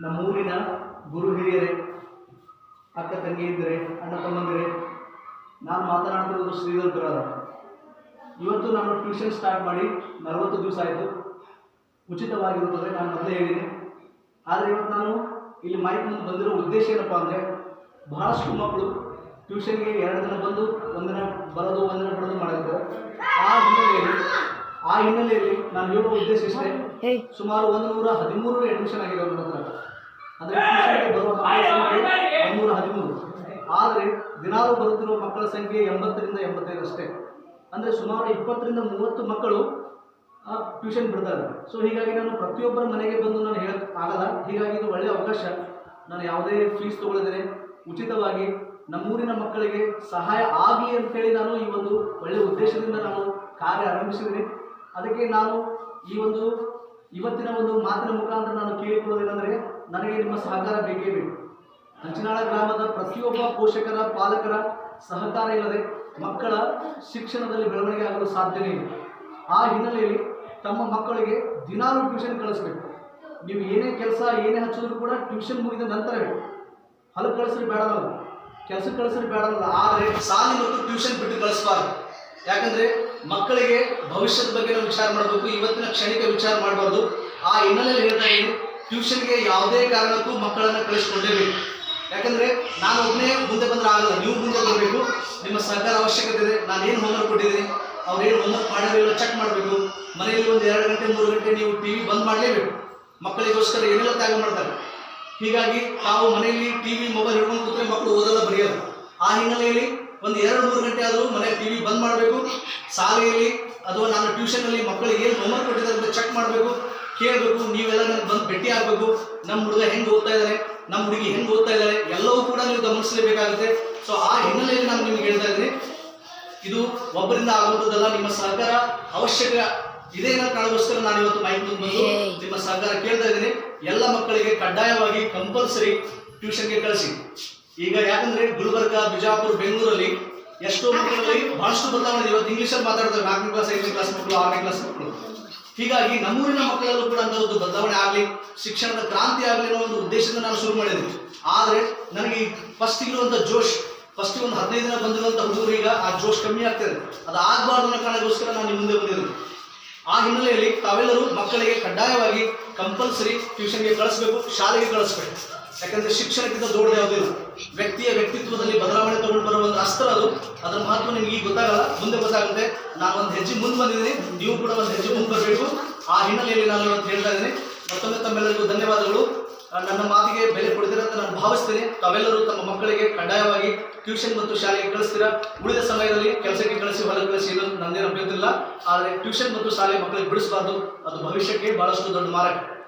ನಮ್ಮೂರಿನ ಗುರು ಹಿರಿಯರೇ ಅಕ್ಕ ತಂಗಿಯಂದಿರೇ ಅಣ್ಣ ತಮ್ಮಂದಿರೇ ನಾನು ಮಾತನಾಡ್ತಿರೋದು ಶ್ರೀಧರ್ ಬಿರಾದ ಇವತ್ತು ನಾನು ಟ್ಯೂಷನ್ ಸ್ಟಾರ್ಟ್ ಮಾಡಿ ನಲವತ್ತು ದಿವಸ ಆಯಿತು. ಉಚಿತವಾಗಿರುತ್ತದೆ ನಾನು ಮೊದಲೇ ಹೇಳಿದೆ. ಆದರೆ ಇವತ್ತು ನಾನು ಇಲ್ಲಿ ಮೈಕ್ ಮುಂದೆ ಬಂದಿರೋ ಉದ್ದೇಶ ಏನಪ್ಪ ಅಂದರೆ ಬಹಳಷ್ಟು ಮಕ್ಕಳು ಟ್ಯೂಷನ್ಗೆ ಎರಡು ದಿನ ಬಂದು ಒಂದಿನ ಬರೋದು ಒಂದಿನ ಬಿಡೋದು ಮಾಡಿದ್ದಾರೆ ಆ ಹಿನ್ನೆಲೆಯಲ್ಲಿ ಆ ಹಿನ್ನೆಲೆಯಲ್ಲಿ ನಾನು ಹೇಳುವ ಉದ್ದೇಶ ಇಷ್ಟೇ. ಸುಮಾರು ಒಂದು ನೂರ ಹದಿಮೂರು ಅಡ್ಮಿಷನ್ ಆಗಿದೆ ಹತ್ರ ಅಂದರೆ ಟ್ಯೂಷನ್ಗೆ ಬರುವ ಮಕ್ಕಳ ಸಂಖ್ಯೆ ಒಂದೂರ ಹದಿಮೂರು. ಆದರೆ ದಿನಾಲು ಬರುತ್ತಿರುವ ಮಕ್ಕಳ ಸಂಖ್ಯೆ ಎಂಬತ್ತರಿಂದ ಎಂಬತ್ತೈದು ಅಷ್ಟೇ ಅಂದರೆ ಸುಮಾರು ಇಪ್ಪತ್ತರಿಂದ ಮೂವತ್ತು ಮಕ್ಕಳು ಟ್ಯೂಷನ್ ಬಿಡ್ತಾರೆ. ಸೊ ಹೀಗಾಗಿ ನಾನು ಪ್ರತಿಯೊಬ್ಬರ ಮನೆಗೆ ಬಂದು ನಾನು ಹೇಳಕ್ ಆಗಲ್ಲ. ಹೀಗಾಗಿ ಇದು ಒಳ್ಳೆಯ ಅವಕಾಶ. ನಾನು ಯಾವುದೇ ಫೀಸ್ ತಗೊಳ್ಳದೇನೆ ಉಚಿತವಾಗಿ ನಮ್ಮೂರಿನ ಮಕ್ಕಳಿಗೆ ಸಹಾಯ ಆಗಲಿ ಅಂತೇಳಿ ನಾನು ಈ ಒಂದು ಒಳ್ಳೆಯ ಉದ್ದೇಶದಿಂದ ನಾನು ಕಾರ್ಯ ಆರಂಭಿಸಿದ್ದೀನಿ. ಅದಕ್ಕೆ ನಾನು ಈ ಒಂದು ಇವತ್ತಿನ ಒಂದು ಮಾತಿನ ಮುಖಾಂತರ ನಾನು ಕೇಳಿಕೊಳ್ಳೋದೇನೆಂದರೆ ನನಗೆ ನಿಮ್ಮ ಸಹಕಾರ ಬೇಕೇ ಬೇಕು. ಹಂಚಿನಾಳ ಗ್ರಾಮದ ಪ್ರತಿಯೊಬ್ಬ ಪೋಷಕರ, ಪಾಲಕರ ಸಹಕಾರ ಇಲ್ಲದೆ ಮಕ್ಕಳ ಶಿಕ್ಷಣದಲ್ಲಿ ಬೆಳವಣಿಗೆ ಆಗಲು ಸಾಧ್ಯನೇ ಇಲ್ಲ. ಆ ಹಿನ್ನೆಲೆಯಲ್ಲಿ ತಮ್ಮ ಮಕ್ಕಳಿಗೆ ದಿನಾಲು ಟ್ಯೂಷನ್ ಕಳಿಸ್ಬೇಕು. ನೀವು ಏನೇ ಕೆಲಸ ಏನೇ ಹಚ್ಚಿದ್ರು ಕೂಡ ಟ್ಯೂಷನ್ ಮುಗಿದ ನಂತರವೇ ಹೊಲಕ್ಕೆ ಕಳಿಸ್ರಿ ಬೇಡವಲ್ಲ ಕೆಲಸ ಕಳಿಸ್ರಿ ಬೇಡವಲ್ಲ ಆದರೆ ಸಾಲಿ ಮತ್ತು ಟ್ಯೂಷನ್ ಬಿಟ್ಟು ಕಳಿಸ್ಬಾರ್ದು. ಯಾಕಂದ್ರೆ ಮಕ್ಕಳಿಗೆ ಭವಿಷ್ಯದ ಬಗ್ಗೆ ನಾವು ವಿಚಾರ ಮಾಡಬೇಕು, ಇವತ್ತಿನ ಕ್ಷಣಿಕ ವಿಚಾರ ಮಾಡಬಾರ್ದು. ಆ ಹಿನ್ನೆಲೆಯಲ್ಲಿ ಹೇಳ್ತಾ ಇದ್ರು ಟ್ಯೂಷನ್ಗೆ ಯಾವುದೇ ಕಾರಣಕ್ಕೂ ಮಕ್ಕಳನ್ನು ಕಳಿಸ್ಕೊಳ್ಳೇಬೇಕು ಯಾಕಂದ್ರೆ ನಾನು ಒಬ್ಬನೇ ಮುಂದೆ ಬಂದ್ರೆ ಆಗಲ್ಲ, ನೀವು ಮುಂದೆ ಬರಬೇಕು. ನಿಮ್ಮ ಸರ್ಕಾರ ಅವಶ್ಯಕತೆ ಇದೆ, ನಾನು ಏನು ಹೋಮ್ವರ್ಕ್ ಕೊಟ್ಟಿದ್ದೀನಿ, ಅವ್ರು ಏನು ಹೋಮ್ವರ್ಕ್ ಮಾಡಿರೋ ಚೆಕ್ ಮಾಡಬೇಕು. ಮನೆಯಲ್ಲಿ ಒಂದು ಎರಡು ಗಂಟೆ, ಮೂರು ಗಂಟೆ ನೀವು ಟಿ ವಿ ಬಂದ್ ಮಾಡಲೇಬೇಕು. ಮಕ್ಕಳಿಗೋಸ್ಕರ ಏನೆಲ್ಲ ತ್ಯಾಗ ಮಾಡ್ತಾರೆ? ಹೀಗಾಗಿ ತಾವು ಮನೆಯಲ್ಲಿ ಟಿ ವಿ ಮೊಬೈಲ್ ಹಿಡ್ಕೊಂಡು ಕೂತ್ರೆ ಮಕ್ಕಳು ಓದಲ್ಲ ಬರೆಯೋದು. ಆ ಹಿನ್ನೆಲೆಯಲ್ಲಿ ಒಂದು ಎರಡು ಮೂರು ಗಂಟೆ ಆದರೂ ಮನೆ ಟಿ ವಿ ಬಂದ್ ಮಾಡಬೇಕು. ಶಾಲೆಯಲ್ಲಿ ಅಥವಾ ನಾನು ಟ್ಯೂಷನಲ್ಲಿ ಮಕ್ಕಳಿಗೆ ಏನು ಹೋಮ್ವರ್ಕ್ ಕೊಟ್ಟಿದ್ದಾರೆ ಅಂತ ಚೆಕ್ ಮಾಡಬೇಕು. ಕೇಳಬೇಕು ನೀವೆಲ್ಲ ನನಗೆ ಬಂದು ಭೇಟಿ ಆಗಬೇಕು. ನಮ್ಮ ಹುಡುಗ ಹೆಂಗೆ ಓದ್ತಾ ಇದ್ದಾರೆ ನಮ್ಮ ಹುಡುಗಿ ಹೆಂಗೆ ಓದ್ತಾ ಇದ್ದಾರೆ ಎಲ್ಲವೂ ಕೂಡ ನೀವು ಗಮನಿಸಲೇಬೇಕಾಗುತ್ತೆ. ಸೊ ಆ ಹಿನ್ನೆಲೆಯಲ್ಲಿ ನಾನು ನಿಮ್ಗೆ ಹೇಳ್ತಾ ಇದ್ದೀನಿ. ಇದು ಒಬ್ಬರಿಂದ ಆಗುವಂಥದ್ದಲ್ಲ ನಿಮ್ಮ ಸಹಕಾರ ಅವಶ್ಯಕ ಇದೇ ಕಾರಣಕ್ಕೋಸ್ಕರ ನಾನು ಇವತ್ತು ಮೈಕ್ ಮುಂದೆ ಬಂದು ನಿಮ್ಮ ಸಹಕಾರ ಕೇಳ್ತಾ ಇದ್ದೀನಿ. ಎಲ್ಲ ಮಕ್ಕಳಿಗೆ ಕಡ್ಡಾಯವಾಗಿ ಕಂಪಲ್ಸರಿ ಟ್ಯೂಷನ್ಗೆ ಕಳಿಸಿ. ಈಗ ಯಾಕಂದ್ರೆ ಗುಲ್ಬರ್ಗ, ಬಿಜಾಪುರ, ಬೆಂಗಳೂರಲ್ಲಿ ಎಷ್ಟೋ ಮಕ್ಕಳಲ್ಲಿ ಬಹಳಷ್ಟು ಬದಲಾವಣೆ ಇವತ್ತು ಇಂಗ್ಲೀಷಲ್ಲಿ ಮಾತಾಡ್ತಾರೆ ನಾಲ್ಕನೇ ಕ್ಲಾಸ್ ಐದನೇ ಕ್ಲಾಸ್ ಮಕ್ಕಳು ಆರನೇ ಕ್ಲಾಸ್ ಮಕ್ಕಳು ಹೀಗಾಗಿ ನಮ್ಮೂರಿನ ಮಕ್ಕಳಲ್ಲೂ ಕೂಡ ಅಂತ ಒಂದು ಬದಲಾವಣೆ ಆಗಲಿ, ಶಿಕ್ಷಣದ ಕ್ರಾಂತಿ ಆಗಲಿ ಅನ್ನೋ ಒಂದು ಉದ್ದೇಶದಿಂದ ನಾನು ಶುರು ಮಾಡಿದ್ವಿ ಆದರೆ ನನಗೆ ಫಸ್ಟ್ ಇರುವಂಥ ಜೋಶ್ ಫಸ್ಟ್ ಒಂದು ಹದಿನೈದು ದಿನ ಬಂದಿರುವಂತ ಹುಡುಗರು ಈಗ ಆ ಜೋಶ್ ಕಮ್ಮಿ ಆಗ್ತದೆ ಅದು ಆಗಬಾರ್ದು ಅನ್ನೋ ಕಾರಣಕ್ಕೋಸ್ಕರ ನಾನು ಮುಂದೆ ಬಂದಿದ್ದೀನಿ ಆ ಹಿನ್ನೆಲೆಯಲ್ಲಿ ತಾವೆಲ್ಲರೂ ಮಕ್ಕಳಿಗೆ ಕಡ್ಡಾಯವಾಗಿ ಕಂಪಲ್ಸರಿ ಟ್ಯೂಷನ್ಗೆ ಕಳಿಸ್ಬೇಕು, ಶಾಲೆಗೆ ಕಳಿಸ್ಬೇಕು. ಯಾಕಂದ್ರೆ ಶಿಕ್ಷಣಕ್ಕಿಂತ ದೊಡ್ಡದು ಯಾವುದಿಲ್ಲ ವ್ಯಕ್ತಿಯ ವ್ಯಕ್ತಿತ್ವದಲ್ಲಿ ಬದಲಾವಣೆ ತಗೊಂಡು ಬರುವ ಒಂದು ಅಸ್ತ್ರ ಅದು. ಅದರ ಮಹತ್ವ ನಿಮ್ಗೆ ಈಗ ಗೊತ್ತಾಗಲ್ಲ. ಮುಂದೆ ಗೊತ್ತಾಗುತ್ತೆ. ನಾನು ಒಂದು ಹೆಜ್ಜೆ ಮುಂದೆ ಬಂದಿದ್ದೀನಿ. ನೀವು ಕೂಡ ಒಂದು ಹೆಜ್ಜೆ ಮುಂದೆ ಬರಬೇಕು. ಆ ಹಿನ್ನೆಲೆಯಲ್ಲಿ ನಾನು ಇವತ್ತು ಹೇಳ್ತಾ ಇದ್ದೀನಿ. ಮತ್ತೊಮ್ಮೆ ತಮ್ಮೆಲ್ಲರಿಗೂ ಧನ್ಯವಾದಗಳು. ನನ್ನ ಮಾತಿಗೆ ಬೆಲೆ ಕೊಡ್ತೀರ ಅಂತ ನಾನು ಭಾವಿಸ್ತೇನೆ. ತಾವೆಲ್ಲರೂ ತಮ್ಮ ಮಕ್ಕಳಿಗೆ ಕಡ್ಡಾಯವಾಗಿ ಟ್ಯೂಷನ್ ಮತ್ತು ಶಾಲೆಗೆ ಕಳಿಸ್ತೀರಾ? ಉಳಿದ ಸಮಯದಲ್ಲಿ ಕೆಲಸಕ್ಕೆ ಕಳಿಸಿ ಹೊಲ ಕಳಿಸಿ ಇದು ನಂದೇನು ಅಭ್ಯರ್ಥಿಲ್ಲ. ಆದರೆ ಟ್ಯೂಷನ್ ಮತ್ತು ಶಾಲೆ ಮಕ್ಕಳಿಗೆ ಬಿಡಿಸಬಾರ್ದು. ಅದು ಭವಿಷ್ಯಕ್ಕೆ ಬಹಳಷ್ಟು ದೊಡ್ಡ ಮಾರಕ